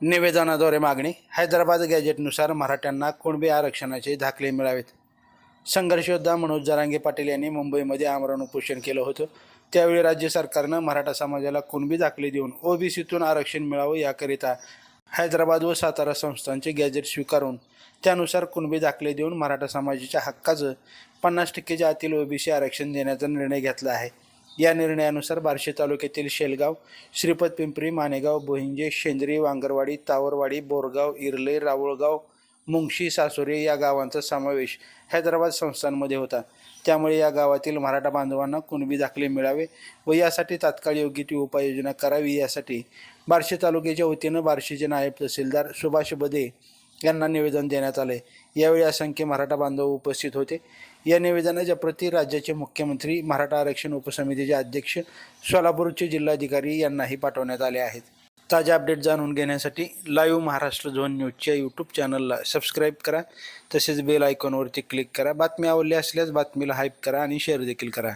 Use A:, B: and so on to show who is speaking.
A: निवेदनाद्वारे मागणी हैदराबाद गॅजेटनुसार मराठ्यांना कुणबी आरक्षणाचे दाखले मिळावेत? संघर्षयोद्धा मनोज जरांगे पाटील यांनी मुंबईमध्ये आमरण उपोषण केलं होतं. त्यावेळी राज्य सरकारनं मराठा समाजाला कुणबी दाखले देऊन ओबीसीतून आरक्षण मिळावं याकरिता हैदराबाद व सातारा संस्थांचे गॅजेट स्वीकारून त्यानुसार कुणबी दाखले देऊन मराठा समाजाच्या हक्काचं पन्नास टक्केच्या आतील ओबीसी आरक्षण देण्याचा निर्णय घेतला आहे. या निर्णयानुसार बार्शी तालुक्यातील शेलगाव श्रीपद पिंपरी मानेगाव बोहिंजे शेंद्री वांगरवाडी तावरवाडी बोरगाव इरले रावळगाव मुंगशी सासुरे या गावांचा समावेश हैदराबाद संस्थांमध्ये होता. त्यामुळे या गावातील मराठा बांधवांना कुणबी दाखले मिळावे व यासाठी तात्काळ योग्य ती उपाययोजना करावी यासाठी बार्शी तालुक्याच्या वतीनं बार्शीचे नायब तहसीलदार सुभाष बदे यांना निवेदन देण्यात आले यावेळी असंख्य मराठा बांधव उपस्थित होते. या निवेदनाच्या प्रति राज्याचे मुख्यमंत्री मराठा आरक्षण उपसमितीचे अध्यक्ष सोलापूरचे जिल्हाधिकारी यांनाही पाठवण्यात आले आहेत. ताज्या अपडेट जाणून घेण्यासाठी लाईव्ह महाराष्ट्र झोन न्यूजच्या यूट्यूब चॅनलला सबस्क्राईब करा. तसेच बेल आयकॉनवरती क्लिक करा. बातमी आवडली असल्यास बातमीला हाईप करा आणि शेअर देखील करा.